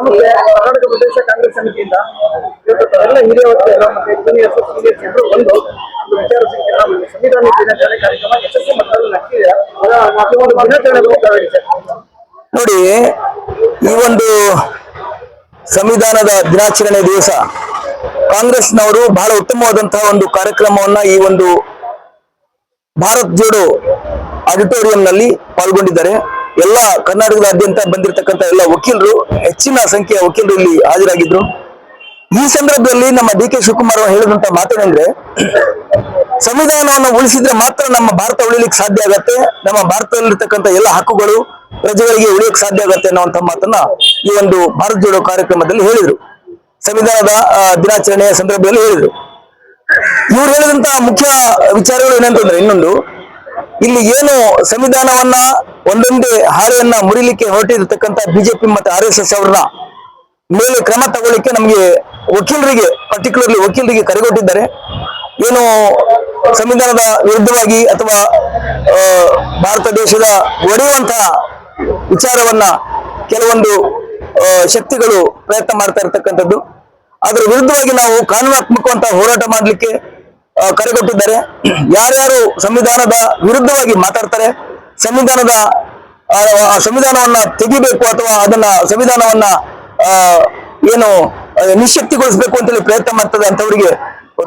ನಮಗೆ ಕರ್ನಾಟಕ ಪ್ರದೇಶ ಕಾಂಗ್ರೆಸ್ ಸಮಿತಿಯಿಂದ ಎಲ್ಲ ಹಿರಿಯ ಒಂದು ಒಂದು ವಿಚಾರ ಸಂವಿಧಾನ ದಿನಾಚರಣೆ ಕಾರ್ಯಕ್ರಮ ಯಶಸ್ವಿ ಮಟ್ಟದಲ್ಲಿ ನಡೆಸಿದೆ ಒಂದು ದಿನಾಚರಣೆ. ನೋಡಿ ಈ ಒಂದು ಸಂವಿಧಾನದ ದಿನಾಚರಣೆ ದಿವಸ ಕಾಂಗ್ರೆಸ್ನವರು ಬಹಳ ಉತ್ತಮವಾದಂತಹ ಒಂದು ಕಾರ್ಯಕ್ರಮವನ್ನ ಈ ಒಂದು ಭಾರತ್ ಜೋಡೋ ಆಡಿಟೋರಿಯಂನಲ್ಲಿ ಪಾಲ್ಗೊಂಡಿದ್ದಾರೆ ಎಲ್ಲ ಕರ್ನಾಟಕದಾದ್ಯಂತ ಬಂದಿರತಕ್ಕಂತ ಎಲ್ಲ ವಕೀಲರು, ಹೆಚ್ಚಿನ ಸಂಖ್ಯೆಯ ವಕೀಲರು ಇಲ್ಲಿ ಹಾಜರಾಗಿದ್ರು. ಈ ಸಂದರ್ಭದಲ್ಲಿ ನಮ್ಮ ಡಿ ಕೆ ಶಿವಕುಮಾರ್ ಹೇಳಿದಂತ ಮಾತೇನೆಂದ್ರೆ, ಸಂವಿಧಾನವನ್ನು ಉಳಿಸಿದ್ರೆ ಮಾತ್ರ ನಮ್ಮ ಭಾರತ ಉಳಿಲಿಕ್ಕೆ ಸಾಧ್ಯ ಆಗತ್ತೆ, ನಮ್ಮ ಭಾರತದಲ್ಲಿರ್ತಕ್ಕಂಥ ಎಲ್ಲ ಹಕ್ಕುಗಳು ಪ್ರಜೆಗಳಿಗೆ ಉಳಿಯಕ್ಕೆ ಸಾಧ್ಯ ಆಗತ್ತೆ ಅನ್ನುವಂತ ಮಾತನ್ನ ಈ ಒಂದು ಭಾರತ ಜೋಡೋ ಕಾರ್ಯಕ್ರಮದಲ್ಲಿ ಹೇಳಿದ್ರು. ಸಂವಿಧಾನದ ದಿನಾಚರಣೆಯ ಸಂದರ್ಭದಲ್ಲಿ ಹೇಳಿದ್ರು. ಇವ್ರು ಹೇಳಿದಂತ ಮುಖ್ಯ ವಿಚಾರಗಳು ಏನಂತಂದ್ರೆ ಇನ್ನೊಂದು ಇಲ್ಲಿ ಏನು ಸಂವಿಧಾನವನ್ನ ಒಂದೊಂದೇ ಹಾಳೆಯನ್ನ ಮುರಿಲಿಕ್ಕೆ ಹೊರಟಿರತಕ್ಕಂತ ಬಿಜೆಪಿ ಮತ್ತೆ ಆರ್ ಎಸ್ ಎಸ್ ಅವರನ್ನ ಮೇಲೆ ಕ್ರಮ ತಗೊಳ್ಳಿಕ್ಕೆ ನಮಗೆ ವಕೀಲರಿಗೆ ಪರ್ಟಿಕ್ಯುಲರ್ಲಿ ವಕೀಲರಿಗೆ ಕರೆಗೊಟ್ಟಿದ್ದಾರೆ ಏನು ಸಂವಿಧಾನದ ವಿರುದ್ಧವಾಗಿ ಅಥವಾ ಭಾರತ ದೇಶದ ಒಡೆಯುವಂತಹ ವಿಚಾರವನ್ನ ಕೆಲವೊಂದು ಶಕ್ತಿಗಳು ಪ್ರಯತ್ನ ಮಾಡ್ತಾ ಇರತಕ್ಕಂಥದ್ದು. ಅದರ ವಿರುದ್ಧವಾಗಿ ನಾವು ಕಾನೂನಾತ್ಮಕವಂತ ಹೋರಾಟ ಮಾಡಲಿಕ್ಕೆ ಕರೆಗೊಟ್ಟಿದ್ದಾರೆ ಯಾರ್ಯಾರು ಸಂವಿಧಾನದ ವಿರುದ್ಧವಾಗಿ ಮಾತಾಡ್ತಾರೆ, ಸಂವಿಧಾನದ ಸಂವಿಧಾನವನ್ನ ತೆಗಿಬೇಕು ಅಥವಾ ಅದನ್ನ ಸಂವಿಧಾನವನ್ನ ಏನು ನಿಶಕ್ತಿಗೊಳಿಸಬೇಕು ಅಂತೇಳಿ ಪ್ರಯತ್ನ ಮಾಡ್ತದೆ ಅಂತವರಿಗೆ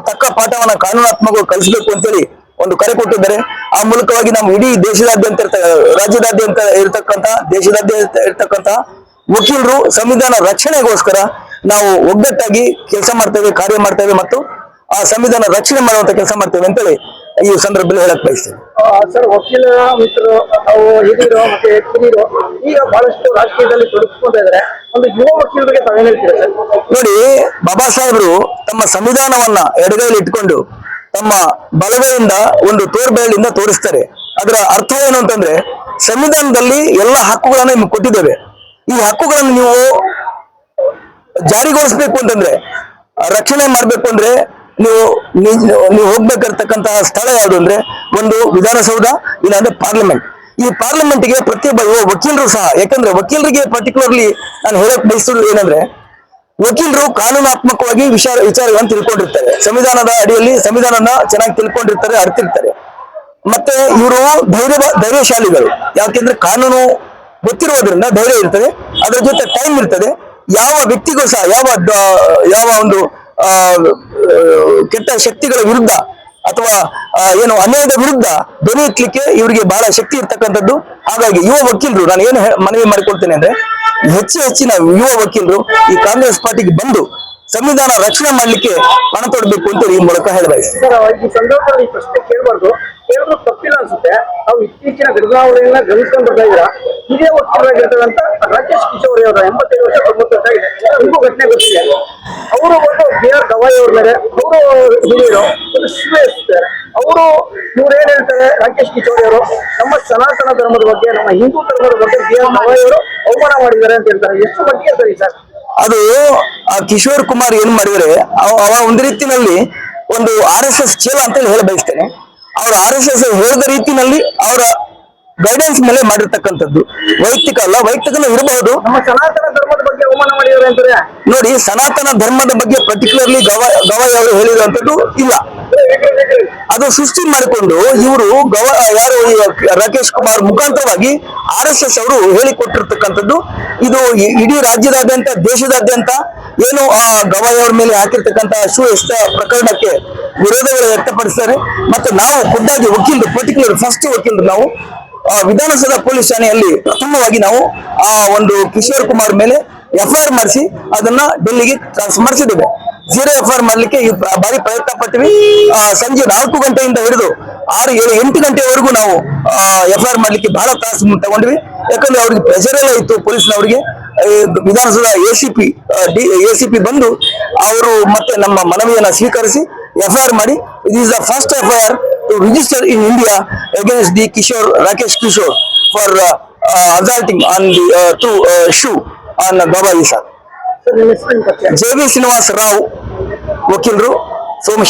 ತಕ್ಕ ಪಾಠವನ್ನ ಕಾನೂನಾತ್ಮಕವಾಗಿ ಕಲಿಸಬೇಕು ಅಂತೇಳಿ ಒಂದು ಕರೆ ಕೊಟ್ಟಿದ್ದಾರೆ. ಆ ಮೂಲಕವಾಗಿ ನಾವು ಇಡೀ ದೇಶದಾದ್ಯಂತ ರಾಜ್ಯದಾದ್ಯಂತ ಇರತಕ್ಕಂತ ದೇಶದಾದ್ಯಂತ ಇರ್ತಕ್ಕಂತ ವಕೀಲರು ಸಂವಿಧಾನ ರಕ್ಷಣೆಗೋಸ್ಕರ ನಾವು ಒಗ್ಗಟ್ಟಾಗಿ ಕೆಲಸ ಮಾಡ್ತೇವೆ, ಕಾರ್ಯ ಮಾಡ್ತೇವೆ ಮತ್ತು ಆ ಸಂವಿಧಾನ ರಕ್ಷಣೆ ಮಾಡುವಂತ ಕೆಲಸ ಮಾಡ್ತೇವೆ ಅಂತೇಳಿ ಈ ಸಂದರ್ಭದಲ್ಲಿ ಹೇಳಕ್ ಬಯಸ್ತೇನೆ. ಸರ್ ವಕೀಲ ಮಿತ್ರರು ನಾವು ಹಿರಿಯರು ಮತ್ತೆ ಕಿರಿಯರು ಈಗ ಬಹಳಷ್ಟು ರಾಜಕೀಯದಲ್ಲಿ ತೊಡಗಿಸ್ಕೊಂತ ಇದ್ದಾರೆ. ಒಂದು ಯುವ ವಕೀಲರಿಗೆ ತಾವೇನ್ ಹೇಳ್ತೀರಾ ಸರ್? ನೋಡಿ ಬಾಬಾ ಸಾಹೇಬ್ರು ತಮ್ಮ ಸಂವಿಧಾನವನ್ನ ಎಡಗೈಲಿ ಇಟ್ಕೊಂಡು ತಮ್ಮ ಬಲಗೈಯಿಂದ ಒಂದು ತೋರ್ಬೆರಳಿಂದ ತೋರಿಸ್ತಾರೆ. ಅದರ ಅರ್ಥ ಏನು ಅಂತಂದ್ರೆ ಸಂವಿಧಾನದಲ್ಲಿ ಎಲ್ಲ ಹಕ್ಕುಗಳನ್ನ ನಿಮ್ಗೆ ಕೊಟ್ಟಿದ್ದೇವೆ. ಈ ಹಕ್ಕುಗಳನ್ನು ನೀವು ಜಾರಿಗೊಳಿಸ್ಬೇಕು ಅಂತಂದ್ರೆ ರಕ್ಷಣೆ ಮಾಡ್ಬೇಕು ಅಂದ್ರೆ ನೀವು ನೀವು ಹೋಗ್ಬೇಕಿರ್ತಕ್ಕಂತಹ ಸ್ಥಳ ಯಾವುದು ಅಂದ್ರೆ ಒಂದು ವಿಧಾನಸೌಧ, ಇಲ್ಲಾಂದ್ರೆ ಪಾರ್ಲಿಮೆಂಟ್. ಈ ಪಾರ್ಲಿಮೆಂಟ್ಗೆ ಪ್ರತಿಯೊಬ್ಬ ಯುವ ವಕೀಲರು ಸಹ, ಯಾಕಂದ್ರೆ ವಕೀಲರಿಗೆ ಪರ್ಟಿಕ್ಯುಲರ್ಲಿ ನಾನು ಹೇಳಕ್ ಬಯಸೋದು ಏನಂದ್ರೆ, ವಕೀಲರು ಕಾನೂನಾತ್ಮಕವಾಗಿ ವಿಚಾರ, ವಿಚಾರಗಳನ್ನು ತಿಳ್ಕೊಂಡಿರ್ತಾರೆ. ಸಂವಿಧಾನದ ಅಡಿಯಲ್ಲಿ ಸಂವಿಧಾನನ ಚೆನ್ನಾಗಿ ತಿಳ್ಕೊಂಡಿರ್ತಾರೆ, ಅರ್ತಿರ್ತಾರೆ. ಮತ್ತೆ ಇವರು ಧೈರ್ಯ ಧೈರ್ಯಶಾಲಿಗಳು. ಯಾಕೆಂದ್ರೆ ಕಾನೂನು ಗೊತ್ತಿರೋದ್ರಿಂದ ಧೈರ್ಯ ಇರ್ತದೆ, ಅದರ ಜೊತೆ ಟೈಮ್ ಇರ್ತದೆ. ಯಾವ ವ್ಯಕ್ತಿಗೂ ಸಹ, ಯಾವ ಯಾವ ಒಂದು ಕೆಟ್ಟ ಶಕ್ತಿಗಳ ವಿರುದ್ಧ ಅಥವಾ ಏನು ಅನ್ಯಾಯದ ವಿರುದ್ಧ ಎತ್ತಲಿಕ್ಕೆ ಇವರಿಗೆ ಬಹಳ ಶಕ್ತಿ ಇರ್ತಕ್ಕಂಥದ್ದು. ಹಾಗಾಗಿ ಯುವ ವಕೀಲರು, ನಾನು ಏನು ಮನವಿ ಮಾಡಿಕೊಳ್ತೇನೆ ಅಂದ್ರೆ, ಹೆಚ್ಚು ಹೆಚ್ಚಿನ ಯುವ ವಕೀಲರು ಈ ಕಾಂಗ್ರೆಸ್ ಪಾರ್ಟಿಗೆ ಬಂದು ಸಂವಿಧಾನ ರಕ್ಷಣೆ ಮಾಡಲಿಕ್ಕೆ ಪಣ ತೊಡಬೇಕು ಅಂತ ಈ ಮೂಲಕ ಹೇಳಬಯಸ್ತೇನೆ. ಕೇಳಿದ್ರು ತಪ್ಪಿಲ್ಲ ಅನ್ಸುತ್ತೆ ನಾವು ಇತ್ತೀಚಿನ ಘಟನಾವಳಿಯನ್ನ ಗಮನಿಸ್ಕೊಂಡು ಬರ್ತಾ ಇದ್ರ ಹಿರಿಯ ವಕೀಲರಾಗಿರ್ತಕ್ಕಂಥ ರಾಕೇಶ್ ಕಿಶೋರಿ ಅವರ ಎಂಬತ್ತೈದು ವರ್ಷ, ತೊಂಬತ್ತು ವರ್ಷ ಆಗಿದೆ. ನಿಮಗೂ ಘಟನೆ ಗೊತ್ತಿದೆ. ಅವರು ಒಂದು ಬಿ ಆರ್ ಗವಾಯಿ ಅವ್ರ ಮೇಲೆ, ಅವರು ಹಿರಿಯರು ಒಂದು ಅವರು ಇವ್ರು ಏನ್ ಹೇಳ್ತಾರೆ, ರಾಕೇಶ್ ಕಿಶೋರಿ ಅವರು? ನಮ್ಮ ಸನಾತನ ಧರ್ಮದ ಬಗ್ಗೆ, ನಮ್ಮ ಹಿಂದೂ ಧರ್ಮದ ಬಗ್ಗೆ ಬಿ ಆರ್ ಗವಾಯಿ ಅವರು ಅವಮಾನ ಮಾಡಿದ್ದಾರೆ ಅಂತ ಹೇಳ್ತಾರೆ. ಎಷ್ಟು ಮಟ್ಟಿಗೆ ಸರಿ ಸರ್? ಅದು, ಆ ಕಿಶೋರ್ ಕುಮಾರ್ ಏನ್ ಮಾಡಿದರೆ ಅವ ಒಂದು ರೀತಿನಲ್ಲಿ ಒಂದು ಆರ್ ಎಸ್ ಎಸ್ ಚೇಲ ಅಂತೇಳಿ ಹೇಳ ಬಯಸ್ತೇನೆ ಅವ್ರ ಆರ್ ಎಸ್ ಎಸ್ ಹೋದ ರೀತಿನಲ್ಲಿ ಅವರ ಗೈಡೆನ್ಸ್ ಮೇಲೆ ಮಾಡಿರ್ತಕ್ಕಂಥದ್ದು. ವೈಯಕ್ತಿಕ ಅಲ್ಲ ವೈಯಕ್ತಿಕನೂ ಇರಬಹುದು ಸನಾತನ ಧರ್ಮದ ಬಗ್ಗೆ ಅವಮಾನ ಮಾಡಿದ್ದಾರೆ ಅಂತಾರೆ ನೋಡಿ ಸನಾತನ ಧರ್ಮದ ಬಗ್ಗೆ ಪರ್ಟಿಕ್ಯುಲರ್ಲಿ ಗವ ಗವಾಯಿ ಅವರು ಹೇಳಿರುವಂತದ್ದು ಇಲ್ಲ. ಅದು ಸೃಷ್ಟಿ ಮಾಡಿಕೊಂಡು ಇವರು ಗವ ಯಾರು ರಾಕೇಶ್ ಕುಮಾರ್ ಮುಖಾಂತರವಾಗಿ ಆರ್ ಎಸ್ ಎಸ್ ಅವರು ಹೇಳಿಕೊಟ್ಟಿರ್ತಕ್ಕಂಥದ್ದು. ಇದು ಇಡೀ ರಾಜ್ಯದಾದ್ಯಂತ ದೇಶದಾದ್ಯಂತ ಏನು ಆ ಗವಾಯಿ ಅವ್ರ ಮೇಲೆ ಹಾಕಿರ್ತಕ್ಕಂತಹ ಶೂ ಪ್ರಕರಣಕ್ಕೆ ವಿರೋಧಗಳು ವ್ಯಕ್ತಪಡಿಸ್ತಾರೆ. ಮತ್ತು ನಾವು ಖುದ್ದಾಗಿ ವಕೀಲರು ಪರ್ಟಿಕ್ಯುಲರ್ ಫಸ್ಟ್ ವಕೀಲರು ನಾವು ವಿಧಾನಸೌಧ ಪೊಲೀಸ್ ಠಾಣೆಯಲ್ಲಿ ಪ್ರಥಮವಾಗಿ ನಾವು ಆ ಒಂದು ಕಿಶೋರ್ ಕುಮಾರ್ ಮೇಲೆ ಎಫ್ಐಆರ್ ಮಾಡಿಸಿ, ಅದನ್ನ ಡೆಲ್ಲಿಗೆ ಟ್ರಾನ್ಸ್ಫರ್ ಮಾಡಿಸಿದ್ದೇವೆ ಜೀರೋ ಎಫ್ಐಆರ್ ಮಾಡಲಿಕ್ಕೆ ಈ ಬಾರಿ ಪ್ರಯತ್ನ ಪಟ್ಟಿವಿ ಸಂಜೆ ನಾಲ್ಕು ಗಂಟೆಯಿಂದ ಹಿಡಿದು ಆರು, ಏಳು, ಎಂಟು ಗಂಟೆವರೆಗೂ ನಾವು ಎಫ್ಐಆರ್ ಮಾಡಲಿಕ್ಕೆ ಬಹಳ ತಾಸು ತಗೊಂಡ್ವಿ. ಯಾಕಂದ್ರೆ ಅವ್ರಿಗೆ ಪ್ರೆಷರ್ ಎಲ್ಲ ಇತ್ತು Vidhana Soudha A C P D A C P ಬಂದು ಅವರು ಮತ್ತೆ ನಮ್ಮ ಮನವಿಯನ್ನ ಸ್ವೀಕರಿಸಿ ಎಫ್ ಐ ಆರ್ ಮಾಡಿ it is the first FIR to register in India against the Kishore Rakesh Kishore for assaulting on the to shoe on ಬಾಬಾ ಈಸಾ sir ನಿಮ್ಮ ಹೆಸರು ನಿಮ್ಮ ಪರಿಚಯ ಜೆ ವಿ ಶ್ರೀನಿವಾಸ ರಾವ್ ವಕೀಲರು ಸೋಮಶೇಖರ್